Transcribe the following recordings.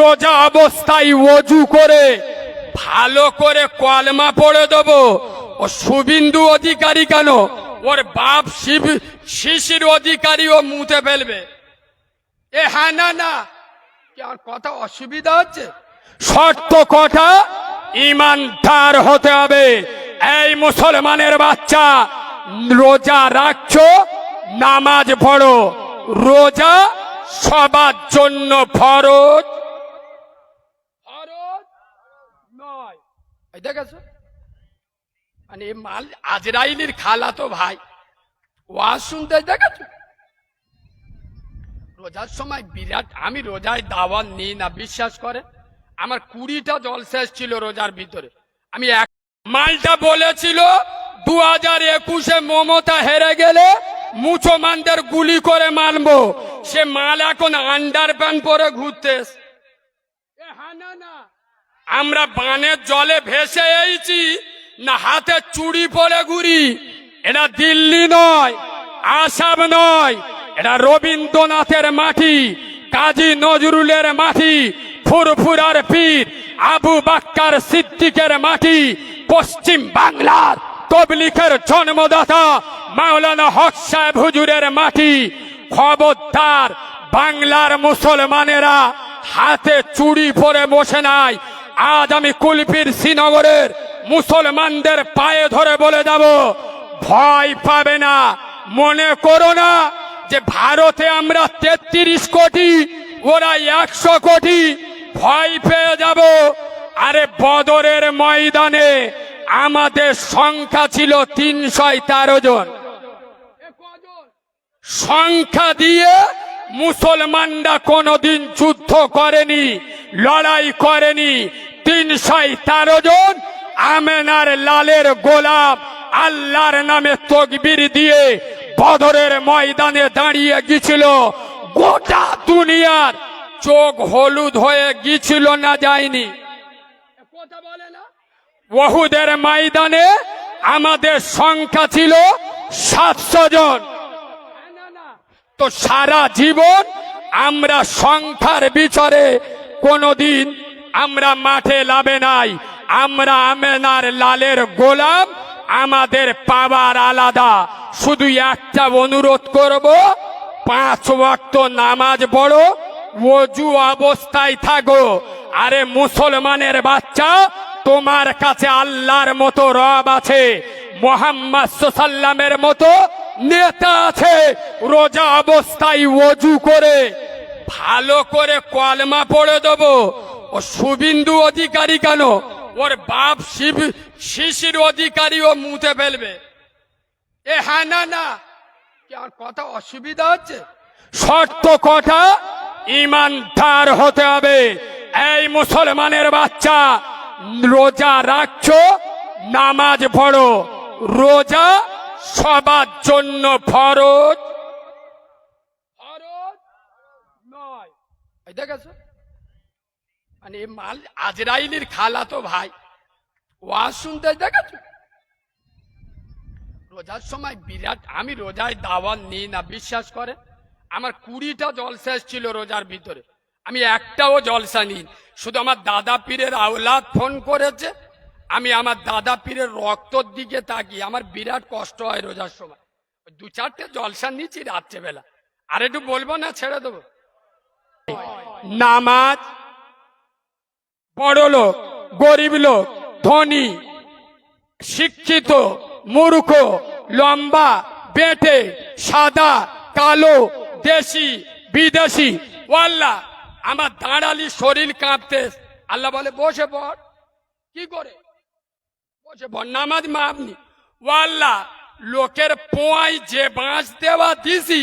রোজা অবস্থায় অজু করে, ভালো করে কলমা পড়ে দেবো। ও শুভিন্দু অধিকারী কেন? ওর বাপ শিব, শিশির অধিকারী ও মুতে ফেলবে। এ হ্যাঁ না না কথা অসুবিধা হচ্ছে? শর্ত কটা? ইমানদার হতে হবে। এই মুসলমানের বাচ্চা, রোজা রাখছো, নামাজ পড়ো। রোজা সবার জন্য ফরজ নয় এই দেখেছ মানে মাল আজরাইলির খালা তো ভাই। ওয়াজ শুনতে দেখেছ রোজার সময় বিরাট, আমি রোজায় দাওয়াত নিই না, বিশ্বাস করে আমার কুড়িটা জলশেষ ছিল রোজার ভিতরে। আমি এক মালটা বলেছিল দু হাজার একুশে মমতা হেরে গেলে মুসলমানদের গুলি করে মানবো সে মাল এখন আন্ডার প্যান্ট পরে ঘুরতে না আমরা বানের জলে ভেসে এইছি না হাতে চুড়ি পরে ঘুরি। এটা দিল্লি নয়, আসাম নয়, এটা রবীন্দ্রনাথের মাটি, কাজী নজরুলের মাটি, ফুরফুরার পীর আবু বাক্কার সিদ্দিকের মাটি, পশ্চিম বাংলার তবলিখের জন্মদাতা মাওলানা হক সাহেব হুজুরের মাটি, খবরদার বাংলার মুসলমানেরা হাতে চুড়ি পরে বসে নাই আজ আমি কুলপির শ্রীনগরের মুসলমানদের পায়ে ধরে বলে যাব, ভয় পাবে না, মনে করো না যে ভারতে আমরা তেত্রিশ কোটি, ওরা একশো কোটি, ভয় পেয়ে যাব। আরে বদরের ময়দানে আমাদের সংখ্যা ছিল তিনশো তেরো জন। সংখ্যা দিয়ে মুসলমানরা কোনোদিন যুদ্ধ করেনি, লড়াই করেনি তিনশো তেরো জন আমেনার লালের গোলাপ আল্লাহর নামে তকবির দিয়ে বদরের ময়দানে দাঁড়িয়ে গিয়েছিল। গোটা দুনিয়ার চোখ হলুদ হয়ে গিয়েছিল না যায়নি। কথা বলে না? ওহুদের ময়দানে আমাদের সংখ্যা ছিল সাতশো জন। তো সারা জীবন আমরা সংখ্যার বিচারে কোনোদিন আমরা মাঠে লাভে নাই। আমরা আমেনার লালের গোলাম, আমাদের পাওয়ার আলাদা। শুধু একটা অনুরোধ করব, পাঁচ ওয়াক্ত নামাজ পড়ো ওজু অবস্থায় থাকো। আরে মুসলমানের বাচ্চা, তোমার কাছে আল্লাহর মতো রব আছে, মোহাম্মদ সাল্লামের মতো নেতা আছে। রোজা অবস্থায় ওজু করে, ভালো করে কলমা পড়ে দেবো। ও শুভিন্দু অধিকারী কেন? ওর বাপ শিব, শিশির অধিকারী ও মুতে ফেলবে। এ হ্যাঁ না না। কথা অসুবিধা হচ্ছে? শর্ত কটা? ইমানদার হতে হবে। এই মুসলমানের বাচ্চা, রোজা রাখছো, নামাজ পড়ো। রোজা সবার জন্য ফরজ? ফরজ নয়। দেখেছ? মানে মাল আজরাইলির খালা তো ভাই। ওয়াজ শুনতে দেখেছ? রোজার সময় বিরাট, আমি রোজায় দাওয়াত নিই না, বিশ্বাস করে আমার কুড়িটা জলসা ছিল রোজার ভিতরে। আমি একটাও জলসা নিই শুধু আমার দাদা পীরের আওলাদ ফোন করেছে, আমি আমার দাদা পীরের রক্তর দিকে তাকি আমার বিরাট কষ্ট হয় রোজার সময়। দু চারটে জলসা নিচ্ছি রাত্রেবেলা। আর একটু বলব না, ছেড়ে দেবো? নামাজ বড় লোক, গরিব লোক, ধনী, শিক্ষিত, মূর্খ, লম্বা, বেটে, সাদা, কালো, দেশি, বিদেশি। ওয়াল্লা, আমার দাঁড়ালি শরীর কাঁপতে। আল্লাহ বলে, বসে পড়। কি করে? বসে পড়, নামাজ মা আপনি ওয়াল্লা, লোকের পোয়াই যে বাঁশ দেওয়া দিছি,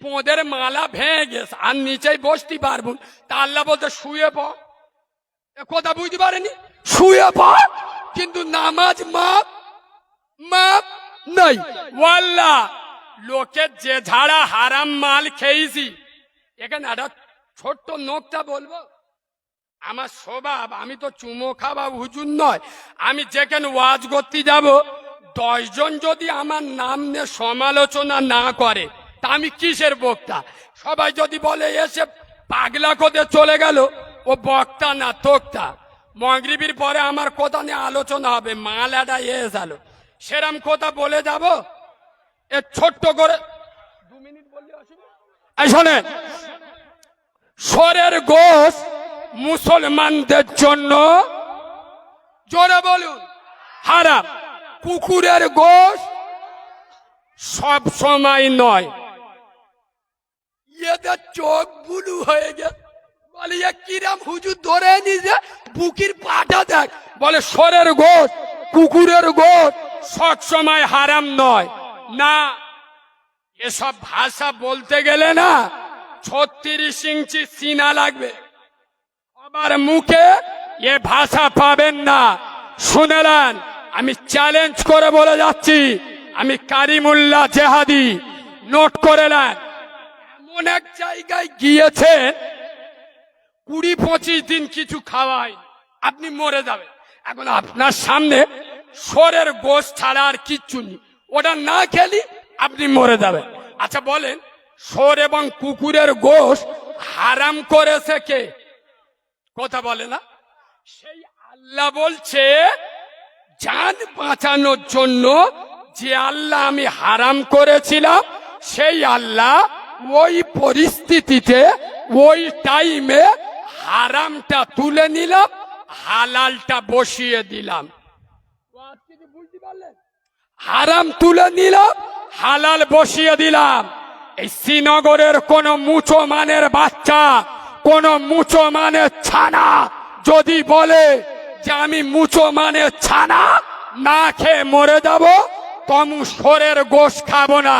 পোঁদের মালা ভেঙে গেছে। আর নিচেই বসতে পারব তা আল্লাহ বলতে শুয়ে পড়। কথা বুঝতে পারেনি? শুয়ে পড় কিন্তু নামাজ মাপ মাপ নাই। ওয়াল্লা লোকের যে ঝাড়া হারাম মাল খেয়েছি। এখানে একটা ছোট্ট নোকটা বলব। আমার স্বভাব আমি তো চুমো খাওয়া হুজুর নয়। আমি যেখানে ওয়াজ করতে যাব দশজন যদি আমার নাম নিয়ে সমালোচনা না করে তা আমি কিসের বক্তা? সবাই যদি বলে এসে পাগলা করে চলে গেল ও বক্তা না তোক্তা। মগরিবির পরে আমার কথা নিয়ে আলোচনা হবে, মাল একটা এস আলো সেরাম কথা বলে যাব, এ ছোট্ট করে দু মিনিট বললে শোনেন, সরের গোশ মুসলমানদের জন্য, জোরে বলুন, হারাম। কুকুরের গোশ সব সময় নয়। এদের চোখ বুলু হয়ে গেছে। বলে কিরাম হুজুর, ধরে বুকির বলে কুকুরের হারাম নয়। না, এসব ভাষা বলতে গেলে না ছত্রিশ ইঞ্চি সিনা লাগবে। আমার মুখে এ ভাষা পাবেন না। শুনেলেন আমি চ্যালেঞ্জ করে বলে যাচ্ছি, আমি কারিমুল্লাহ জেহাদি। নোট করে নেন এক জায়গায় গিয়েছেন কুড়ি পঁচিশ দিন কিছু খাওয়াই, আপনি মরে যাবেন। এখন আপনার সামনে সরের গোশ ছাড়া আর কিচ্ছু নেই। ওটা না খেলি আপনি মরে যাবেন। আচ্ছা বলেন, সর এবং কুকুরের গোশ হারাম করেছে কে? কথা বলে না? সেই আল্লাহ বলছে জান বাঁচানোর জন্য যে আল্লাহ আমি হারাম করেছিলাম, সেই আল্লাহ ওই পরিস্থিতিতে, ওই টাইমে হারামটা তুলে নিলাম, হালালটা বসিয়ে দিলাম। হারাম তুলে নিলাম, হালাল বসিয়ে দিলাম। এই শ্রীনগরের কোন মুচো মানের বাচ্চা, কোন মুচো মানের ছানা যদি বলে যে আমি মুচো মানের ছানা, না খেয়ে মরে যাব, তমু সরের গোশ খাব না।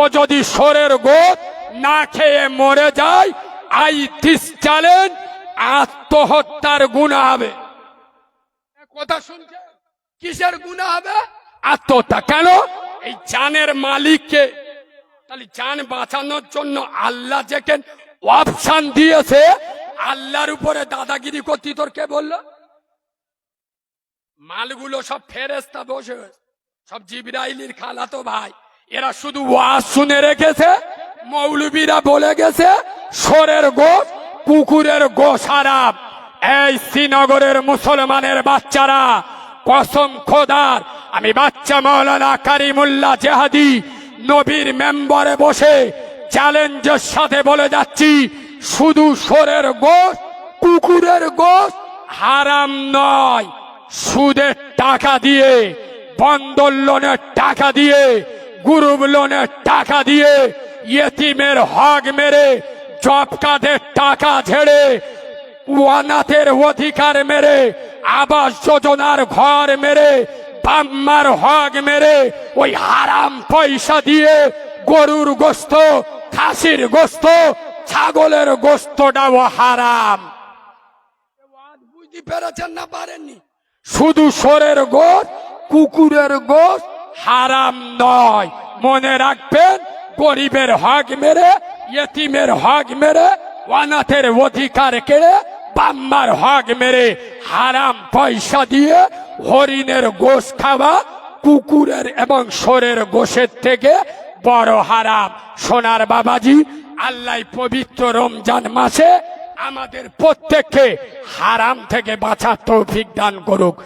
ও যদি সরের গোশ না খেয়ে মরে যায়, আই দিস চ্যালেঞ্জ আত্মহত্যার গুণা হবে। কথা শুনছে কিসের গুণা হবে? আত্মহত্যা। কেন? এই জানের মালিককে। তাহলে জান বাঁচানোর জন্য আল্লাহ যেখানে অপশান দিয়েছে আল্লাহর উপরে দাদাগিরি করতি তোর কে বলল? মালগুলো সব ফেরেস্তা বসে। সব জিবরাইলির খালাতো ভাই। এরা শুধু ওয়াজ শুনে রেখেছে মৌলবীরা বলে গেছে সরের গোশ কুকুরের হারাম। এই শ্রীনগরের মুসলমানের বাচ্চারা কসম খোদার, আমি বাচ্চা মৌলানা কারিমুল্লাহ জেহাদি, নবীর মেম্বারে বসে চ্যালেঞ্জের সাথে বলে যাচ্ছি, শুধু সরের গোশ, কুকুরের গোশ হারাম নয়। সুদের টাকা দিয়ে, বন্দর লোনের টাকা দিয়ে, গ্রুপ লোনের টাকা দিয়ে, ইয়েতিমের হক মেরে জব কার্ডের টাকা ঝেড়ে ওয়ানাথের অধিকার মেরে আবাস যোজনার ঘর মেরে বাম্মার হক মেরে ওই হারাম পয়সা দিয়ে গরুর গোস্ত খাসির গোস্ত ছাগলের গোস্তটাও হারাম। বুঝতে পেরেছেন না পারেননি? শুধু সরের গোশ কুকুরের গোশ হারাম নয়। মনে রাখবেন গরিবের হক মেরে, ইয়েতিমের হক মেরে অনাথের অধিকার কেড়ে, বাম্মার হক মেরে হারাম পয়সা দিয়ে হরিণের গোশ খাওয়া, কুকুরের এবং সরের গোশের থেকে বড় হারাম। সোনার বাবাজি, আল্লাহ পবিত্র রমজান মাসে আমাদের প্রত্যেককে হারাম থেকে বাঁচার তৌফিক দান করুক।